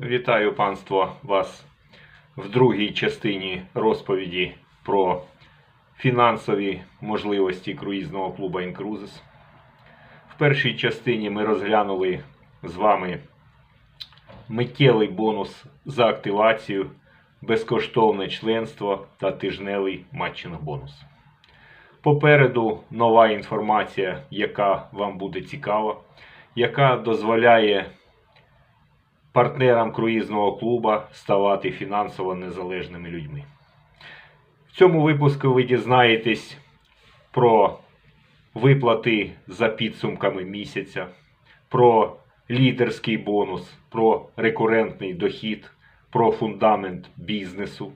Вітаю панство вас в другій частині розповіді про фінансові можливості круїзного клубу Incruises. В першій частині ми розглянули з вами миттєвий бонус за активацію, безкоштовне членство та тижневий матчинг бонус. Попереду нова інформація, яка вам буде цікава, яка дозволяє партнерам круїзного клуба ставати фінансово незалежними людьми. В цьому випуску ви дізнаєтесь про виплати за підсумками місяця, про лідерський бонус, про рекурентний дохід, про фундамент бізнесу,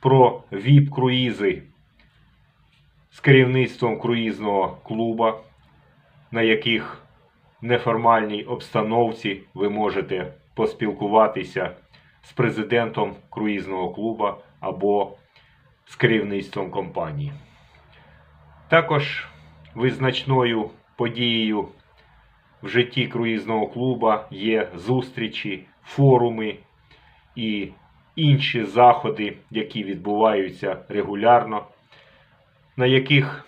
про ВІП-круїзи з керівництвом круїзного клуба, на яких неформальній обстановці ви можете поспілкуватися з президентом круїзного клуба або з керівництвом компанії. Також визначною подією в житті круїзного клуба є зустрічі, форуми і інші заходи, які відбуваються регулярно, на яких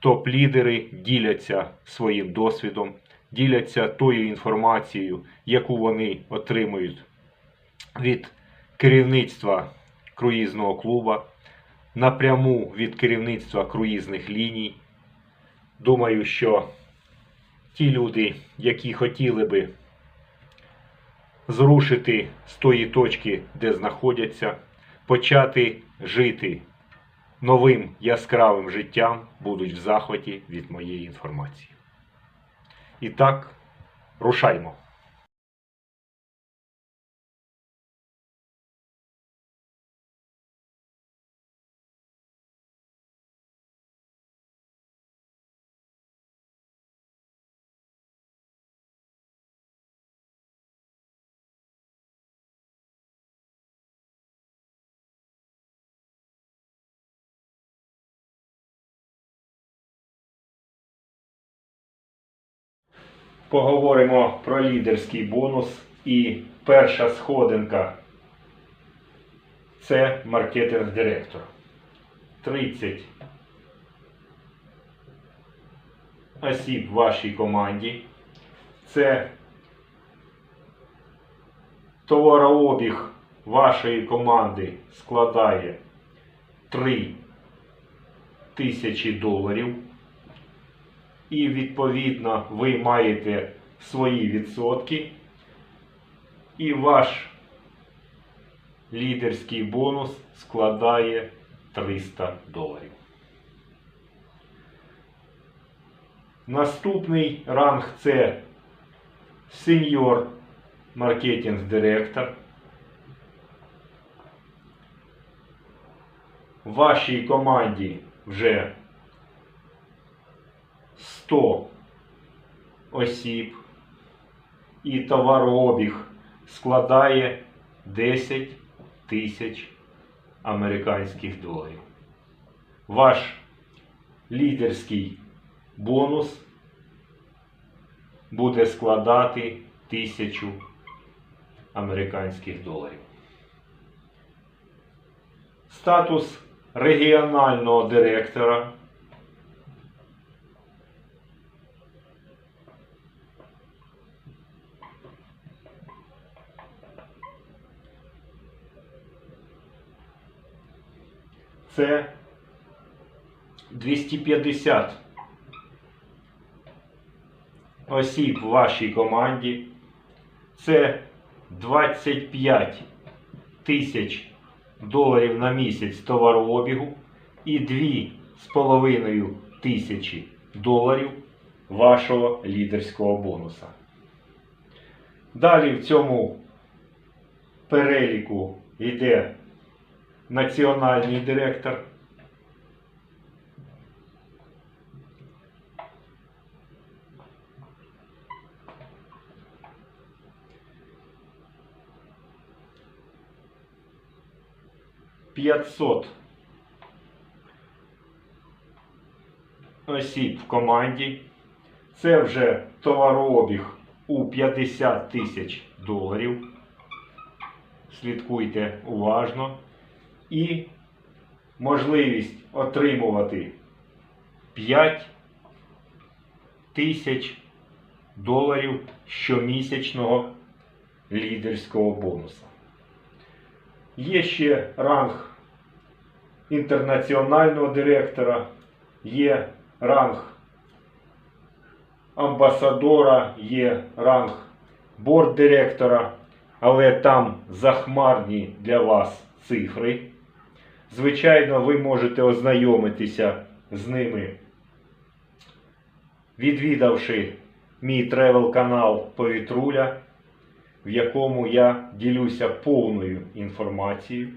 топ-лідери діляться своїм досвідом, діляться тою інформацією, яку вони отримують від керівництва круїзного клуба, напряму від керівництва круїзних ліній. Думаю, що ті люди, які хотіли би зрушити з тої точки, де знаходяться, почати жити новим яскравим життям, будуть в захваті від моєї інформації. І так, рушаймо. Поговоримо про лідерський бонус і перша сходинка це маркетинг директор. 30 осіб в вашій команді. Це товарообіг вашої команди складає 3 тисячі доларів. І відповідно ви маєте свої відсотки. І ваш лідерський бонус складає 300 доларів. Наступний ранг це сеньор маркетинг директор. В вашій команді вже 100 осіб і товарообіг складає 10 тисяч американських доларів. Ваш лідерський бонус буде складати 1000 американських доларів. Статус регіонального директора це 250 осіб в вашій команді. Це 25 тисяч доларів на місяць товарообігу і 2,5 тисячі доларів вашого лідерського бонуса. Далі в цьому переліку йде національний директор. П'ятсот осіб в команді. Це вже товарообіг у 50 тисяч доларів. слідкуйте уважно і можливість отримувати 5 тисяч доларів щомісячного лідерського бонуса. Є ще ранг інтернаціонального директора, є ранг амбасадора, є ранг борд-директора, але там захмарні для вас цифри. Звичайно, ви можете ознайомитися з ними, відвідавши мій тревел канал Повітруля, в якому я ділюся повною інформацією,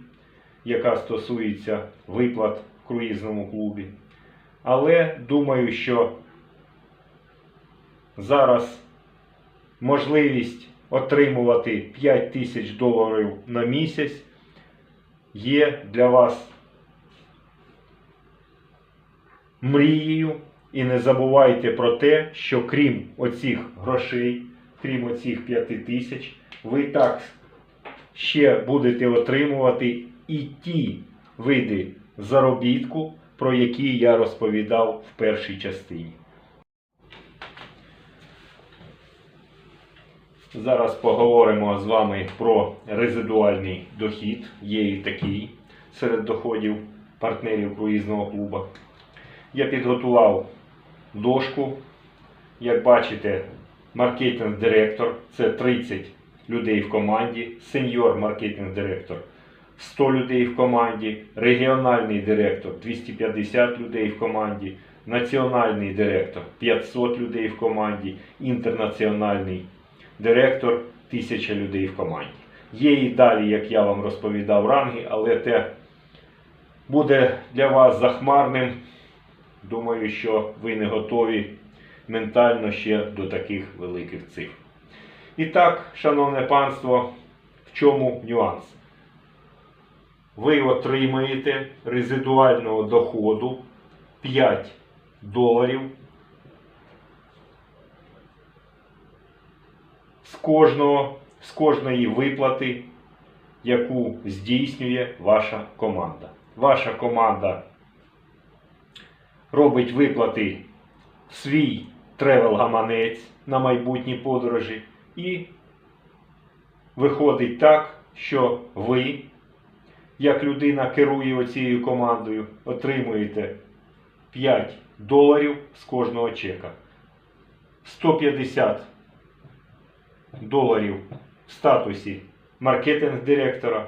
яка стосується виплат в круїзному клубі. Але думаю, що зараз можливість отримувати 5 тисяч доларів на місяць є для вас мрією. І не забувайте про те, що крім оцих грошей, крім оцих 5 тисяч, ви так ще будете отримувати і ті види заробітку, про які я розповідав в першій частині. Зараз поговоримо з вами про резидуальний дохід. Є і такий серед доходів партнерів круїзного клубу. Я підготував дошку. Як бачите, маркетинг-директор це 30 людей в команді, сеньор маркетинг-директор 100 людей в команді, регіональний директор 250 людей в команді, національний директор 500 людей в команді, інтернаціональний директор 1000 людей в команді. Є і далі, як я вам розповідав, ранги, але те буде для вас захмарним. Думаю, що ви не готові ментально ще до таких великих цифр. І так, шановне панство, в чому нюанс? Ви отримаєте резидуального доходу 5 доларів з кожного, з кожної виплати, яку здійснює ваша команда. Ваша команда робить виплати в свій тревел-гаманець на майбутні подорожі і виходить так, що ви, як людина керує оцією командою, отримуєте 5 доларів з кожного чека. 150 доларів в статусі маркетинг-директора.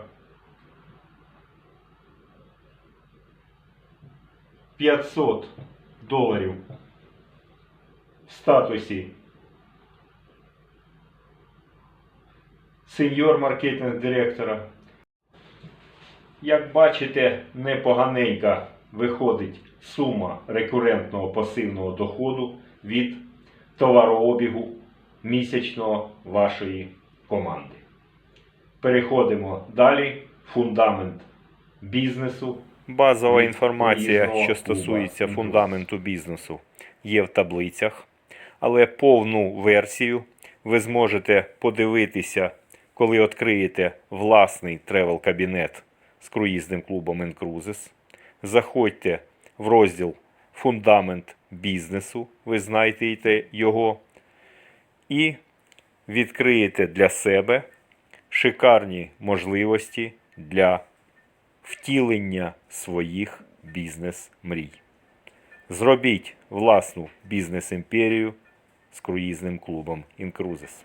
500 доларів в статусі сеньор маркетинг директора. Як бачите, непоганенька виходить сума рекурентного пасивного доходу від товарообігу місячного вашої команди. Переходимо далі. Фундамент бізнесу. Базова інформація, що стосується фундаменту бізнесу, є в таблицях, але повну версію ви зможете подивитися, коли відкриєте власний тревел-кабінет з круїзним клубом Incruises. Заходьте в розділ Фундамент бізнесу, ви знайдете його, і відкриєте для себе шикарні можливості для втілення своїх бізнес-мрій. Зробіть власну бізнес-імперію з круїзним клубом Incruises.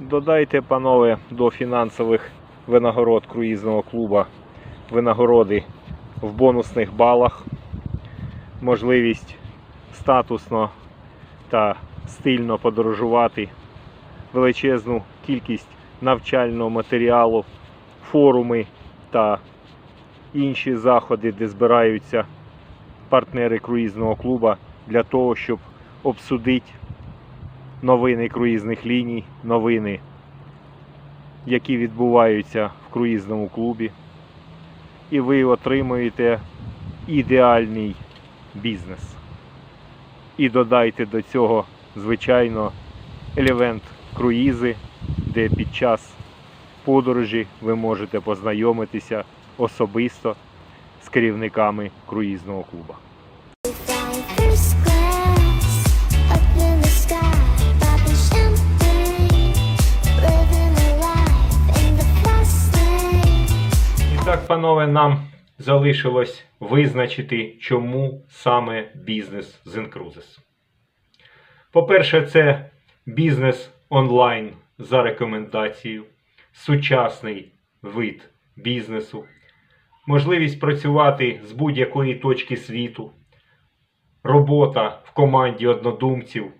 Додайте, панове, до фінансових винагород круїзного клуба винагороди в бонусних балах, можливість статусно та стильно подорожувати величезну кількість навчального матеріалу, форуми та інші заходи, де збираються партнери круїзного клуба для того, щоб обсудити новини круїзних ліній, новини, які відбуваються в круїзному клубі. І ви отримуєте ідеальний бізнес. І додайте до цього, звичайно, Елевент круїзи, де під час подорожі ви можете познайомитися особисто з керівниками круїзного клубу. І так, панове, нам залишилось визначити, чому саме бізнес з Incruises. По-перше, це бізнес онлайн за рекомендацією, сучасний вид бізнесу, можливість працювати з будь-якої точки світу, робота в команді однодумців.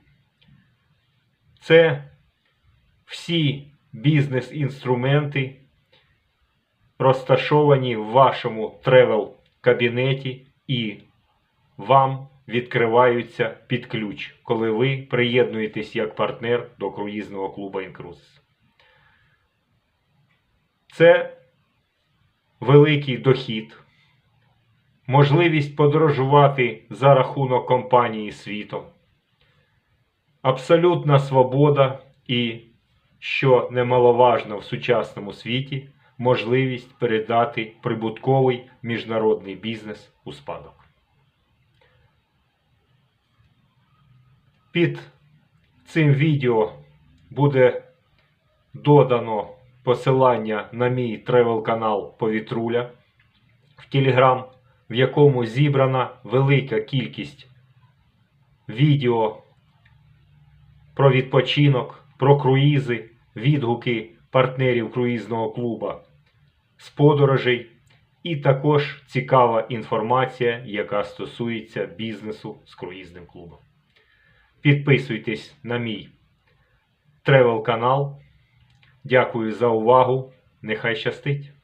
Це всі бізнес-інструменти, розташовані в вашому тревел кабінеті і вам відкриваються під ключ, коли ви приєднуєтесь як партнер до круїзного клубу Incruises. Це великий дохід, можливість подорожувати за рахунок компанії світом, абсолютна свобода і, що немаловажно в сучасному світі, можливість передати прибутковий міжнародний бізнес у спадок. Під цим відео буде додано посилання на мій тревел канал Повітруля в Telegram, в якому зібрана велика кількість відео про відпочинок, про круїзи, відгуки партнерів круїзного клуба з подорожей, і також цікава інформація, яка стосується бізнесу з круїзним клубом. Підписуйтесь на мій тревел канал. Дякую за увагу. Нехай щастить!